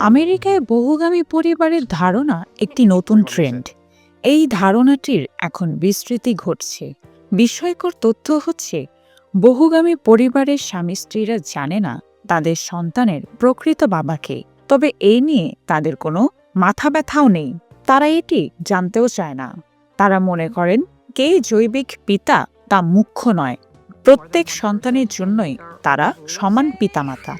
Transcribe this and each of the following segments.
আমেরিকায় বহুগামী পরিবারের ধারণা একটি নতুন ট্রেন্ড। এই ধারণাটির এখন বিস্তৃতি ঘটছে। বিস্ময়কর তথ্য হচ্ছে, বহুগামী পরিবারের স্বামী স্ত্রীরা জানে না তাদের সন্তানের প্রকৃত বাবাকে, তবে এই নিয়ে তাদের কোনো মাথা ব্যথাও নেই। তারা এটি জানতেও চায় না। তারা মনে করেন, কে জৈবিক পিতা তা মুখ্য নয়। প্রত্যেক সন্তানের জন্যই তারা সমান পিতামাতা।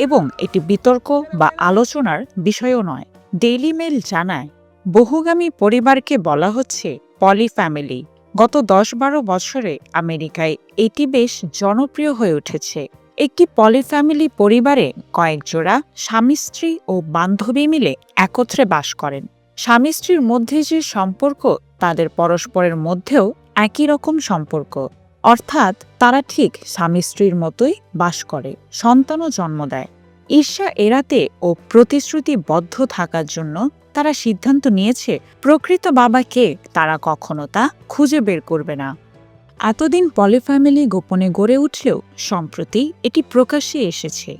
এবং এটি বিতর্ক বা আলোচনার বিষয়ও নয়। ডেইলি মেল জানায়, বহুগামী পরিবারকে বলা হচ্ছে পলিফ্যামিলি গত দশ বারো বছরে আমেরিকায় এটি বেশ জনপ্রিয় হয়ে উঠেছে। একটি পলিফ্যামিলি পরিবারে কয়েক জোড়া স্বামী, স্ত্রী ও বান্ধবী মিলে একত্রে বাস করেন। স্বামী, স্ত্রীর মধ্যে যে সম্পর্ক, তাদের পরস্পরের মধ্যেও একই রকম সম্পর্ক। অর্থাৎ তারা ঠিক স্বামী স্ত্রীর মতোই বাস করে, সন্তানও জন্ম দেয়। ঈর্ষা এড়াতে ও প্রতিশ্রুতিবদ্ধ থাকার জন্য তারা সিদ্ধান্ত নিয়েছে, প্রকৃত বাবাকে তারা কখনো তা খুঁজে বের করবে না। এতদিন পলিফ্যামিলি গোপনে গড়ে উঠলেও সম্প্রতি এটি প্রকাশ্যে এসেছে।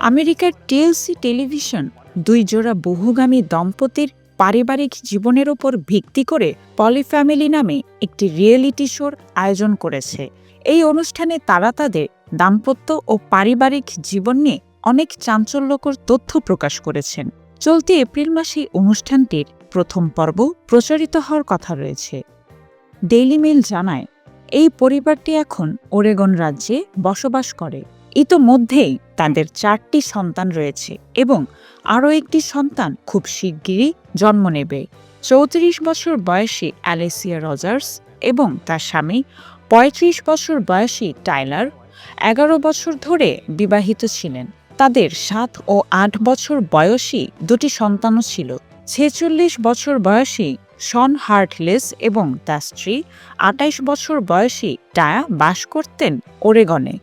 আমেরিকার টিএলসি টেলিভিশন দুই জোড়া বহুগামী দম্পতির পারিবারিক জীবনের ওপর ভিত্তি করে পলিফ্যামিলি নামে একটি রিয়েলিটি শোর আয়োজন করেছে। এই অনুষ্ঠানে তারা তাদের দাম্পত্য ও পারিবারিক জীবন নিয়ে অনেক চাঞ্চল্যকর তথ্য প্রকাশ করেছেন। চলতি এপ্রিল মাসে অনুষ্ঠানটির প্রথম পর্ব প্রচারিত হওয়ার কথা রয়েছে। ডেইলি মেল জানায়, এই পরিবারটি এখন ওরেগন রাজ্যে বসবাস করে। ইতোমধ্যেই তাদের চারটি সন্তান রয়েছে এবং আরও একটি সন্তান খুব শিগগিরই জন্ম নেবে। চৌত্রিশ বছর বয়সী অ্যালেসিয়া রজার্স এবং তার স্বামী, পঁয়ত্রিশ বছর বয়সী টাইলার এগারো বছর ধরে বিবাহিত ছিলেন। তাদের সাত ও আট বছর বয়সী দুটি সন্তানও ছিল। ছেচল্লিশ বছর বয়সী শন হার্টলেস এবং তার স্ত্রী আটাইশ বছর বয়সী টায়া বাস করতেন ওরেগনে।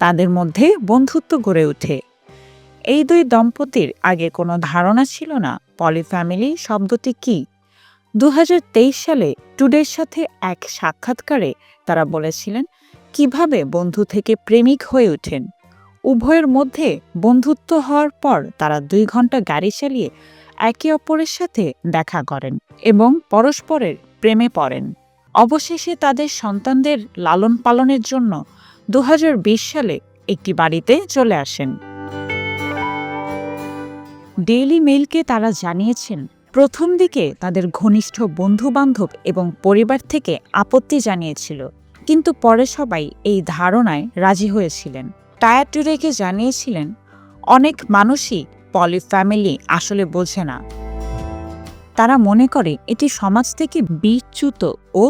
তাদের মধ্যে বন্ধুত্ব গড়ে ওঠে। এই দুই দম্পতির আগে কোনো ধারণা ছিল না পলিফ্যামিলি শব্দটি কি। তেইশ সালে টুডের সাথে এক সাক্ষাৎকারে তারা বলেছিলেন, কীভাবে বন্ধু থেকে প্রেমিক হয়ে ওঠেন? উভয়ের মধ্যে বন্ধুত্ব হওয়ার পর তারা দুই ঘণ্টা গাড়ি চালিয়ে একে অপরের সাথে দেখা করেন এবং পরস্পরের প্রেমে পড়েন। অবশেষে তাদের সন্তানদের লালন পালনের জন্য দু হাজার বিশ সালে একটি বাড়িতে চলে আসেন। ডেইলি মেইলকে তারা জানিয়েছেন, প্রথম দিকে তাদের ঘনিষ্ঠ বন্ধু বান্ধব এবং পরিবার থেকে আপত্তি জানিয়েছিল, কিন্তু পরে সবাই এই ধারণায় রাজি হয়েছিলেন। টায়ার টুরেকে জানিয়েছিলেন, অনেক মানুষই পলি ফ্যামিলি আসলে বোঝে না। তারা মনে করে এটি সমাজ থেকে বিচ্যুত ও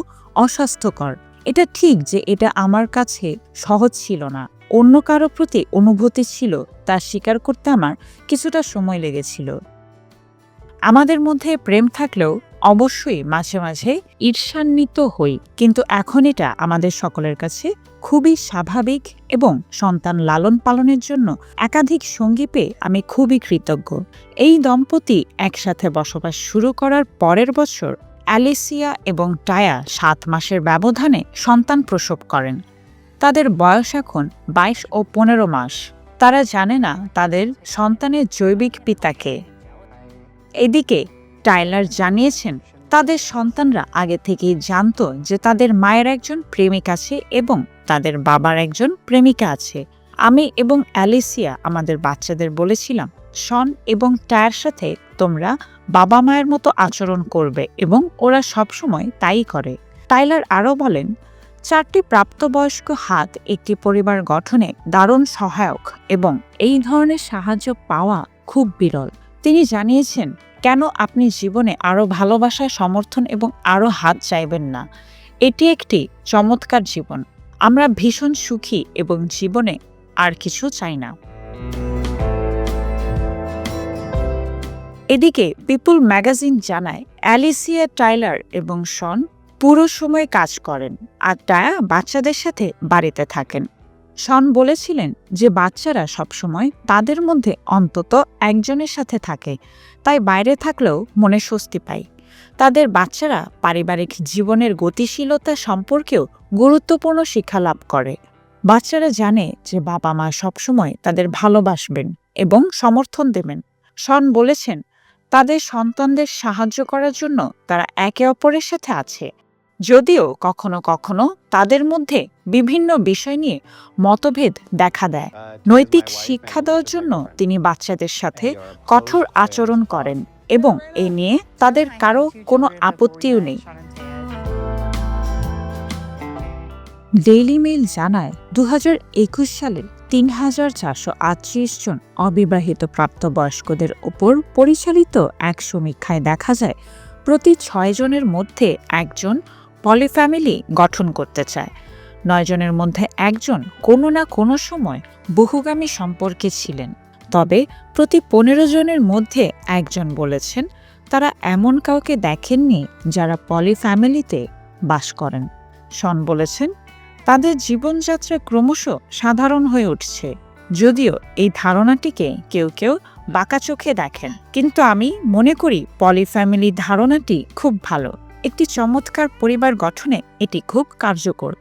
অস্বাস্থ্যকর। এটা ঠিক যে এটা আমার কাছে সহজ ছিল না। অন্য কারও প্রতি অনুভূতি ছিল, তা স্বীকার করতে আমার কিছুটা সময় লেগেছিল। আমাদের মধ্যে প্রেম থাকলেও অবশ্যই মাঝে মাঝে ঈর্ষান্বিত হই, কিন্তু এখন এটা আমাদের সকলের কাছে খুবই স্বাভাবিক এবং সন্তান লালন পালনের জন্য একাধিক সঙ্গী পেয়ে আমি খুবই কৃতজ্ঞ। এই দম্পতি একসাথে বসবাস শুরু করার পরের বছর অ্যালিসিয়া এবং টায়া সাত মাসের ব্যবধানে সন্তান প্রসব করেন। তাদের বয়স এখন বাইশ ও পনেরো মাস। তারা জানে না তাদের সন্তানের জৈবিক পিতাকে এদিকে টাইলার জানিয়েছেন, তাদের সন্তানরা আগে থেকেই জানত যে তাদের মায়ের একজন প্রেমিক আছে এবং তাদের বাবার একজন প্রেমিকা আছে। আমি এবং অ্যালিসিয়া আমাদের বাচ্চাদের বলেছিলাম শন এবং টায়ার সাথে তোমরা বাবা মায়ের মতো আচরণ করবে এবং ওরা সবসময় তাই করে। টাইলার আরও বলেন, চারটি প্রাপ্তবয়স্ক হাত একটি পরিবার গঠনে দারুণ সহায়ক এবং এই ধরনের সাহায্য পাওয়া খুব বিরল। তিনি জানিয়েছেন, কেন আপনি জীবনে আরও ভালোবাসা সমর্থন এবং আরও হাত চাইবেন না? এটি একটি চমৎকার জীবন। আমরা ভীষণ সুখী এবং জীবনে আর কিছু চাই না। এদিকে পিপুল ম্যাগাজিন জানায়, অ্যালিসিয়া টাইলার এবং শন পুরো সময় কাজ করেন আর টায়া বাচ্চাদের সাথে বাড়িতে থাকেন। শন বলেছিলেন যে বাচ্চারা সবসময় তাদের মধ্যে অন্তত একজনের সাথে থাকে, তাই বাইরে থাকলেও মনে স্বস্তি পায়। তাদের বাচ্চারা পারিবারিক জীবনের গতিশীলতা সম্পর্কেও গুরুত্বপূর্ণ শিক্ষা লাভ করে। বাচ্চারা জানে যে বাবা মা সবসময় তাদের ভালোবাসবেন এবং সমর্থন দেবেন। শন বলেছেন তাদের সন্তানদের সাহায্য করার জন্য তারা একে অপরের সাথে আছে। যদিও কখনো কখনো তাদের মধ্যে বিভিন্ন বিষয় নিয়ে মতভেদ দেখা দেয়। নৈতিক শিক্ষা দেওয়ার জন্য তিনি বাচ্চাদের সাথে কঠোর আচরণ করেন এবং এ নিয়ে তাদের কারও কোনো আপত্তিও নেই। ডেইলি মেইল জানায় দু হাজার একুশ সালে তিন হাজার চারশো আটত্রিশ জন অবিবাহিত প্রাপ্তবয়স্কদের ওপর পরিচালিত এক সমীক্ষায় দেখা যায়, প্রতি ছয় জনের মধ্যে একজন পলিফ্যামিলি গঠন করতে চায়। নয় জনের মধ্যে একজন কোনো না কোনো সময় বহুগামী সম্পর্কে ছিলেন। তবে প্রতি পনেরো জনের মধ্যে একজন বলেছেন, তারা এমন কাউকে দেখেননি যারা পলিফ্যামিলিতে বাস করেন। শন বলেছেন তাদের জীবনযাত্রা ক্রমশ সাধারণ হয়ে উঠছে। যদিও এই ধারণাটিকে কেউ কেউ বাঁকা চোখে দেখেন। কিন্তু আমি মনে করি পলি পলিফ্যামিলি ধারণাটি খুব ভালো। একটি চমৎকার পরিবার গঠনে এটি খুব কার্যকর।